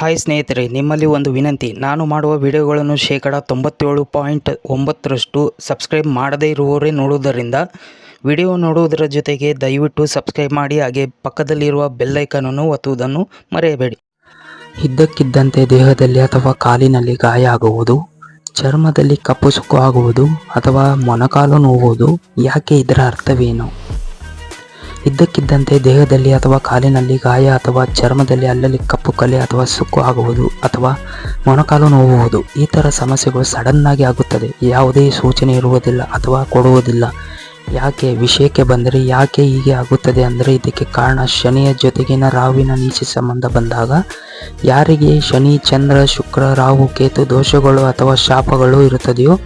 Hi ಸ್ನೇಹಿತರೆ, ನಿಮ್ಮಲ್ಲಿ ಒಂದು ವಿನಂತಿ. ನಾನು ಮಾಡುವ ವಿಡಿಯೋಗಳನ್ನು ಶೇಕಡ ತೊಂಬತ್ತೇಳು ಪಾಯಿಂಟ್ ಒಂಬತ್ತರಷ್ಟು ಸಬ್ಸ್ಕ್ರೈಬ್ ಮಾಡದೇ ಇರುವವರೇ ನೋಡುವುದರಿಂದ ವಿಡಿಯೋ ನೋಡುವುದರ ಜೊತೆಗೆ ದಯವಿಟ್ಟು ಸಬ್ಸ್ಕ್ರೈಬ್ ಮಾಡಿ, ಹಾಗೆ ಪಕ್ಕದಲ್ಲಿರುವ ಬೆಲ್ಲೈಕನನ್ನು ಒತ್ತುವುದನ್ನು ಮರೆಯಬೇಡಿ. ಇದ್ದಕ್ಕಿದ್ದಂತೆ ದೇಹದಲ್ಲಿ ಅಥವಾ ಕಾಲಿನಲ್ಲಿ ಗಾಯ ಆಗುವುದು ಚರ್ಮದಲ್ಲಿ ಕಪ್ಪು ಸುಕ್ಕು ಆಗುವುದು ಅಥವಾ ಮೊಣಕಾಲು ನೋವುವುದು ಯಾಕೆ ಇದರ ಅರ್ಥವೇನು? ಇದ್ದಕ್ಕಿದ್ದಂತೆ ದೇಹದಲ್ಲಿ ಅಥವಾ ಕಾಲಿನಲ್ಲಿ ಗಾಯ ಅಥವಾ ಚರ್ಮದಲ್ಲಿ ಅಲ್ಲಲ್ಲಿ ಕಪ್ಪು ಕಲೆ ಅಥವಾ ಸುಕ್ಕು ಆಗುವುದು ಅಥವಾ ಮೊಣಕಾಲು ನೋವುವುದು ಈ ಥರ ಸಮಸ್ಯೆಗಳು ಸಡನ್ನಾಗಿ ಆಗಿ ಆಗುತ್ತದೆ. ಯಾವುದೇ ಸೂಚನೆ ಇರುವುದಿಲ್ಲ ಅಥವಾ ಕೊಡುವುದಿಲ್ಲ. ಯಾಕೆ ವಿಷಯಕ್ಕೆ ಬಂದರೆ ಯಾಕೆ ಹೀಗೆ ಆಗುತ್ತದೆ ಅಂದರೆ ಇದಕ್ಕೆ ಕಾರಣ ಶನಿಯ ಜೊತೆಗಿನ ರಾವಿನ ನೀಚ ಸಂಬಂಧ ಬಂದಾಗ ಯಾರಿಗೆ ಶನಿ, ಚಂದ್ರ, ಶುಕ್ರ, ರಾಹು, ಕೇತು, ದೋಷಗಳು ಅಥವಾ ಶಾಪಗಳು ಇರುತ್ತದೆಯೋ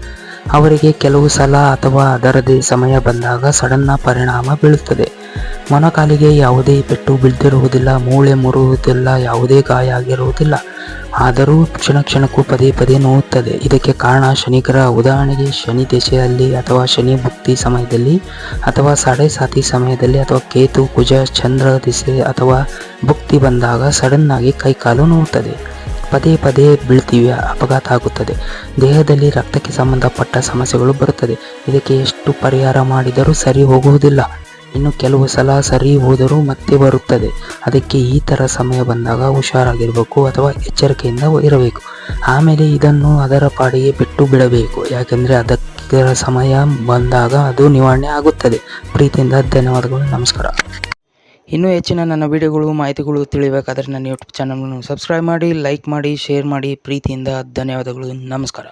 ಅವರಿಗೆ ಕೆಲವು ಸಲ ಅಥವಾ ಅದರದೇ ಸಮಯ ಬಂದಾಗ ಸಡನ್ನ ಪರಿಣಾಮ ಬೀಳುತ್ತದೆ. ಮೊಣಕಾಲಿಗೆ ಯಾವುದೇ ಪೆಟ್ಟು ಬೀಳ್ತಿರುವುದಿಲ್ಲ, ಮೂಳೆ ಮುರುವುದಿಲ್ಲ ಯಾವುದೇ ಗಾಯ ಆಗಿರುವುದಿಲ್ಲ. ಆದರೂ ಕ್ಷಣ ಕ್ಷಣಕ್ಕೂ ಪದೇ ಪದೇ ನೋವುತ್ತದೆ ಇದಕ್ಕೆ ಕಾರಣ ಶನಿಗ್ರಹ. ಉದಾಹರಣೆಗೆ ಶನಿ ದೆಸೆಯಲ್ಲಿ ಅಥವಾ ಶನಿ ಭುಕ್ತಿ ಸಮಯದಲ್ಲಿ ಅಥವಾ ಸಾಡೆ ಸಾತಿ ಸಮಯದಲ್ಲಿ ಅಥವಾ ಕೇತು, ಕುಜ, ಚಂದ್ರ ದಿಸೆ ಅಥವಾ ಭುಕ್ತಿ ಬಂದಾಗ ಸಡನ್ ಆಗಿ ಕೈಕಾಲು ನೋವುತ್ತದೆ ಪದೇ ಪದೇ ಬೀಳ್ತೀವಿ, ಅಪಘಾತ ಆಗುತ್ತದೆ. ದೇಹದಲ್ಲಿ ರಕ್ತಕ್ಕೆ ಸಂಬಂಧಪಟ್ಟ ಸಮಸ್ಯೆಗಳು ಬರುತ್ತದೆ. ಇದಕ್ಕೆ ಎಷ್ಟು ಪರಿಹಾರ ಮಾಡಿದರೂ ಸರಿ ಹೋಗುವುದಿಲ್ಲ. ಇನ್ನು ಕೆಲವು ಸಲ ಸರಿ ಹೋದರೂ ಮತ್ತೆ ಬರುತ್ತದೆ. ಅದಕ್ಕೆ ಈ ಥರ ಸಮಯ ಬಂದಾಗ ಹುಷಾರಾಗಿರಬೇಕು ಅಥವಾ ಎಚ್ಚರಿಕೆಯಿಂದ ಇರಬೇಕು. ಆಮೇಲೆ ಇದನ್ನು ಅದರ ಪಾಡಿಗೆ ಬಿಟ್ಟು ಬಿಡಬೇಕು. ಯಾಕೆಂದರೆ ಅದಕ್ಕೆ ಸಮಯ ಬಂದಾಗ ಅದು ನಿವಾರಣೆ ಆಗುತ್ತದೆ. ಪ್ರೀತಿಯಿಂದ ಧನ್ಯವಾದಗಳು. ನಮಸ್ಕಾರ. ಇನ್ನೂ ಹೆಚ್ಚಿನ ನನ್ನ ವಿಡಿಯೋಗಳು, ಮಾಹಿತಿಗಳು ತಿಳಿಬೇಕಾದ್ರೆ ನನ್ನ ಯೂಟ್ಯೂಬ್ ಚಾನಲನ್ನು ಸಬ್ಸ್ಕ್ರೈಬ್ ಮಾಡಿ ಲೈಕ್ ಮಾಡಿ ಶೇರ್ ಮಾಡಿ. ಪ್ರೀತಿಯಿಂದ ಧನ್ಯವಾದಗಳು. ನಮಸ್ಕಾರ.